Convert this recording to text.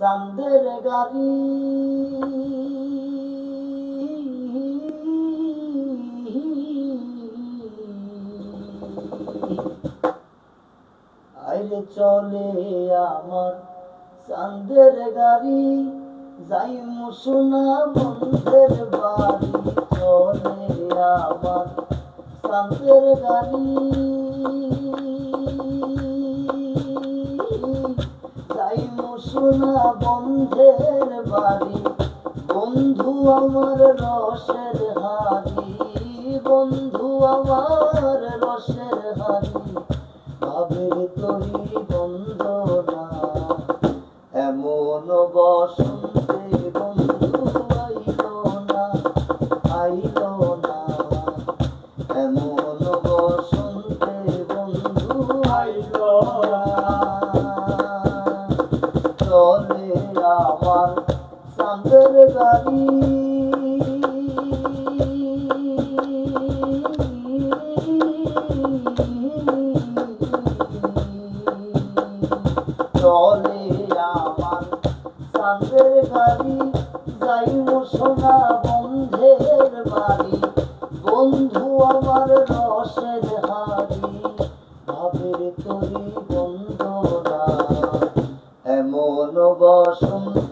চান্দের গাড়ি। আইরে চলে আমার চান্দের গাড়ি। যাই মুসুনা বন্ধের বাড়ি, চলে আমার চান্দের গাড়ি। মুসুনা বন্ধের বাড়ি, বন্ধু আমার রসের হারি বন্ধু আমার রসের হারি ভাবের তরি বন্ধ না এমন বসন্তে বন্ধু আইল না আইল না। এমন বসন্তে বন্ধু আইল না। চলে আমার চাঁদের গাড়ি চলে আমার চাঁদের গাড়ি যাই সোনা বন্ধের বাড়ি বন্ধু আমার রসের হাড়ি ভাবের তরি বসন্ত